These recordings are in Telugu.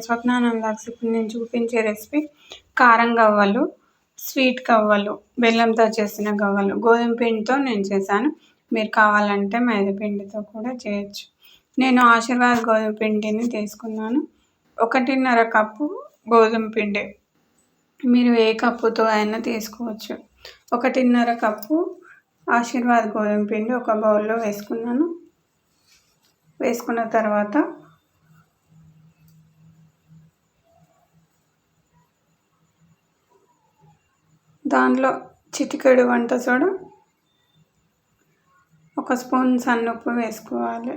స్వప్నానం లాక్స్ ఇప్పుడు నేను చూపించే రెసిపీ కారం గవ్వలు స్వీట్ గవ్వలు బెల్లంతో చేసిన గవ్వలు. గోధుమ పిండితో నేను చేశాను. మీరు కావాలంటే మైదా పిండితో కూడా చేయొచ్చు. నేను ఆశీర్వాద్ గోధుమ పిండిని తీసుకున్నాను. ఒకటిన్నర కప్పు గోధుమ పిండి. మీరు ఏ కప్పుతో అయినా తీసుకోవచ్చు. ఒకటిన్నర కప్పు ఆశీర్వాద్ గోధుమ పిండి ఒక బౌల్లో వేసుకున్నాను. వేసుకున్న తర్వాత దాంట్లో చిటికెడు వంట సోడా ఒక స్పూన్ సన్నుప్పు వేసుకోవాలి.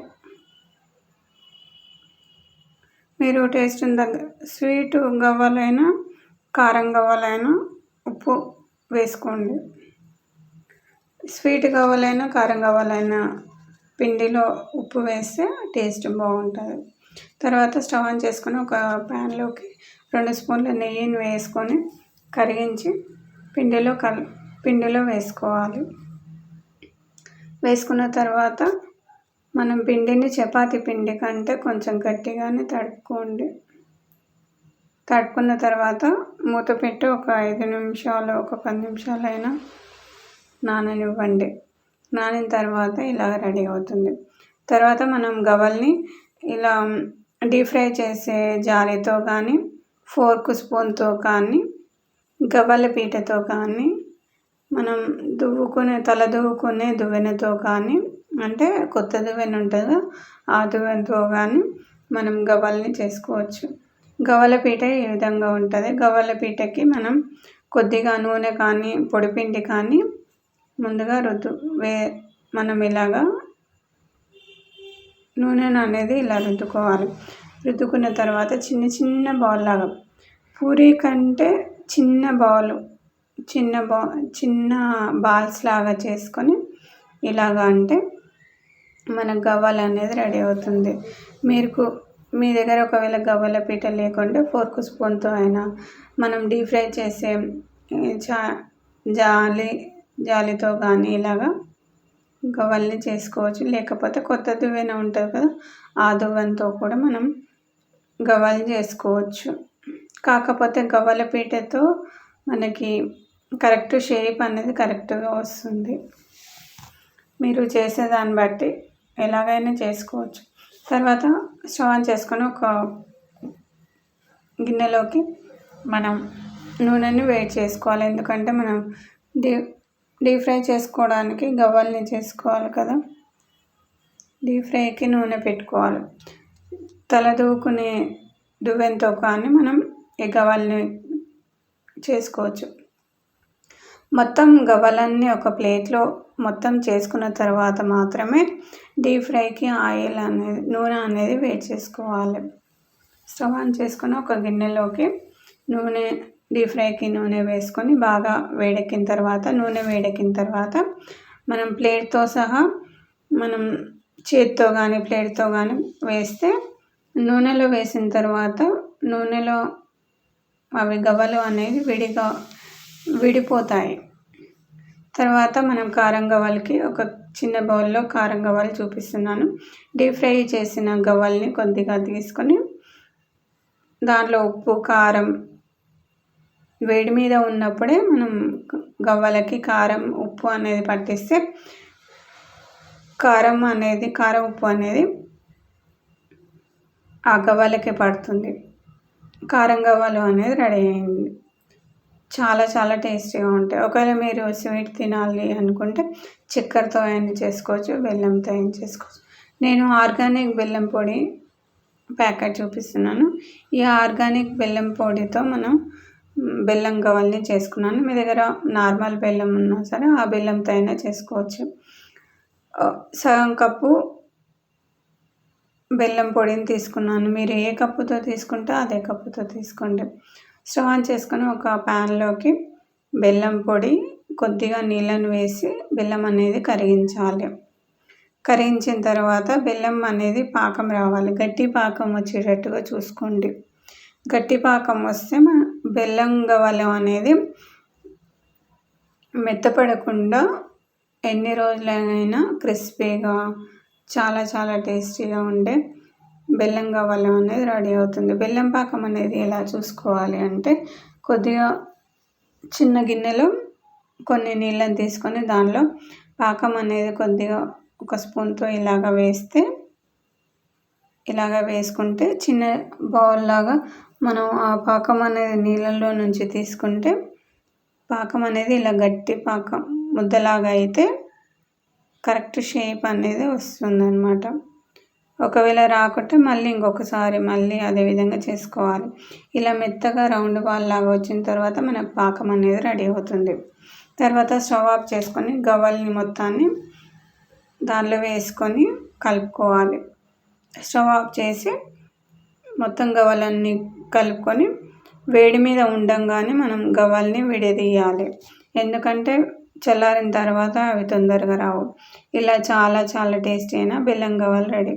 మీరు టేస్ట్ దగ్గర స్వీట్ గవ్వలైనా కారం గవ్వలైనా ఉప్పు వేసుకోండి. స్వీట్ గవ్వలైనా కారం గవ్వలైనా పిండిలో ఉప్పు వేస్తే టేస్ట్ బాగుంటుంది. తర్వాత స్టవ్ ఆన్ చేసుకొని ఒక ప్యాన్లోకి రెండు స్పూన్ల నెయ్యిని వేసుకొని కరిగించి పిండిలో కల్ పిండిలో వేసుకోవాలి. వేసుకున్న తర్వాత మనం పిండిని చపాతి పిండి కంటే కొంచెం గట్టిగానే తడుపుకోండి. తడుపుకున్న తర్వాత మూత పెట్టి ఒక ఐదు నిమిషాలు ఒక పది నిమిషాలైనా నాననివ్వండి. నానిన తర్వాత ఇలా రెడీ అవుతుంది. తర్వాత మనం గవల్ని ఇలా డీప్ ఫ్రై చేసే జాలితో కానీ ఫోర్క్ స్పూన్తో కానీ గవ్వల పీటతో కానీ మనం దువ్వుకునే తల దువ్వుకునే దువ్వెనతో కానీ అంటే కొత్త దువ్వెన ఉంటుంది ఆ దువ్వెనతో కానీ మనం గవ్వల్ని చేసుకోవచ్చు. గవ్వల పీట ఈ విధంగా ఉంటుంది? గవ్వల పీటకి మనం కొద్దిగా నూనె కానీ పొడిపిండి కానీ ముందుగా రుద్దు వే మనం ఇలాగా నూనెను అనేది ఇలా రుద్దుకోవాలి. రుద్దుకున్న తర్వాత చిన్న చిన్న బౌల్ లాగా పూరీ కంటే చిన్న బాల్ చిన్న బా చిన్న బాల్స్ లాగా చేసుకొని ఇలాగా అంటే మన గవ్వలు అనేది రెడీ అవుతుంది. మీరు మీ దగ్గర ఒకవేళ గవ్వల పీట లేకుంటే ఫోర్క్ స్పూన్తో అయినా మనం డీప్ ఫ్రై చేసే చా జాలి జాలితో కానీ ఇలాగా గవ్వల్ని చేసుకోవచ్చు. లేకపోతే కొత్త దువ్వెన ఉంటుంది కదా ఆ దువ్వెనతో కూడా మనం గవ్వలు చేసుకోవచ్చు. కాకపోతే గవ్వల పీటతో మనకి కరెక్ట్ షేప్ అనేది కరెక్ట్గా వస్తుంది. మీరు చేసేదాన్ని బట్టి ఎలాగైనా చేసుకోవచ్చు. తర్వాత స్టవ్ ఆన్ చేసుకొని ఒక గిన్నెలోకి మనం నూనెని వేడి చేసుకోవాలి. ఎందుకంటే మనం డీప్ డీప్ ఫ్రై చేసుకోవడానికి గవ్వల్ని చేసుకోవాలి కదా. డీప్ ఫ్రైకి నూనె పెట్టుకోవాలి. తల దూకునే దువ్వెంతో కానీ మనం గవ్వల్ని చేసుకోవచ్చు. మొత్తం గవ్వలన్నీ ఒక ప్లేట్లో మొత్తం చేసుకున్న తర్వాత మాత్రమే డీప్ ఫ్రైకి ఆయిల్ అనేది నూనె అనేది వేడి చేసుకోవాలి. స్టవ్ ఆన్ చేసుకుని ఒక గిన్నెలోకి నూనె డీప్ ఫ్రైకి నూనె వేసుకొని బాగా వేడెక్కిన తర్వాత నూనె వేడెక్కిన తర్వాత మనం ప్లేట్తో సహా మనం చేతితో కానీ ప్లేట్తో కానీ వేస్తే నూనెలో వేసిన తర్వాత నూనెలో అవి గవ్వలు అనేవి విడిగా విడిపోతాయి. తర్వాత మనం కారం గవ్వలకి ఒక చిన్న బౌల్లో కారం గవ్వలు చూపిస్తున్నాను. డీప్ ఫ్రై చేసిన గవ్వల్ని కొద్దిగా తీసుకొని దాంట్లో ఉప్పు కారం వేడి మీద ఉన్నప్పుడే మనం గవ్వలకి కారం ఉప్పు అనేది పట్టిస్తే కారం అనేది కారం ఉప్పు అనేది ఆ గవ్వలకి పడుతుంది. కారం గవ్వలు అనేది రెడీ అయింది. చాలా చాలా టేస్టీగా ఉంటాయి. ఒకవేళ మీరు స్వీట్ తినాలి అనుకుంటే చక్కెరతో అయినా చేసుకోవచ్చు బెల్లంతో అయినా చేసుకోవచ్చు. నేను ఆర్గానిక్ బెల్లం పొడి ప్యాకెట్ చూపిస్తున్నాను. ఈ ఆర్గానిక్ బెల్లం పొడితో మనం బెల్లం గవ్వల్ని చేసుకున్నాను. మీ దగ్గర నార్మల్ బెల్లం ఉన్నా సరే ఆ బెల్లంతో అయినా చేసుకోవచ్చు. సగం కప్పు బెల్లం పొడిని తీసుకున్నాను. మీరు ఏ కప్పుతో తీసుకుంటే అదే కప్పుతో తీసుకోండి. స్టవ్ ఆన్ చేసుకొని ఒక ప్యాన్లోకి బెల్లం పొడి కొద్దిగా నీళ్ళను వేసి బెల్లం అనేది కరిగించాలి. కరిగించిన తర్వాత బెల్లం అనేది పాకం రావాలి. గట్టి పాకం వచ్చేటట్టుగా చూసుకోండి. గట్టి పాకం వస్తే బెల్లం గవలం అనేది మెత్తపడకుండా ఎన్ని రోజులైనా క్రిస్పీగా చాలా చాలా టేస్టీగా ఉండే బెల్లం గవ్వలు అనేది రెడీ అవుతుంది. బెల్లం పాకం అనేది ఎలా చూసుకోవాలి అంటే కొద్దిగా చిన్న గిన్నెలో కొన్ని నీళ్ళని తీసుకొని దానిలో పాకం అనేది కొద్దిగా ఒక స్పూన్తో ఇలాగ వేస్తే ఇలాగ వేసుకుంటే చిన్న బౌల్ లాగా మనం ఆ పాకం అనేది నీళ్ళల్లో నుంచి తీసుకుంటే పాకం అనేది ఇలా గట్టి పాకం ముద్దలాగా అయితే కరెక్ట్ షేప్ అనేది వస్తుందన్నమాట. ఒకవేళ రాకుంటే మళ్ళీ ఇంకొకసారి మళ్ళీ అదే విధంగా చేసుకోవాలి. ఇలా మెత్తగా రౌండ్ బాల్ లాగా వచ్చిన తర్వాత మన పాకం అనేది రెడీ అవుతుంది. తర్వాత స్టవ్ ఆఫ్ చేసుకొని గవ్వల్ని మొత్తాన్ని దానిలో వేసుకొని కలుపుకోవాలి. స్టవ్ ఆఫ్ చేసి మొత్తం గవ్వలన్నీ కలుపుకొని వేడి మీద ఉండంగానే మనం గవ్వల్ని విడదీయాలి. ఎందుకంటే చల్లారిన తర్వాత అవి తొందరగా రావు. ఇలా చాలా చాలా టేస్టీ అయిన బెల్లం గవ్వలు రెడీ.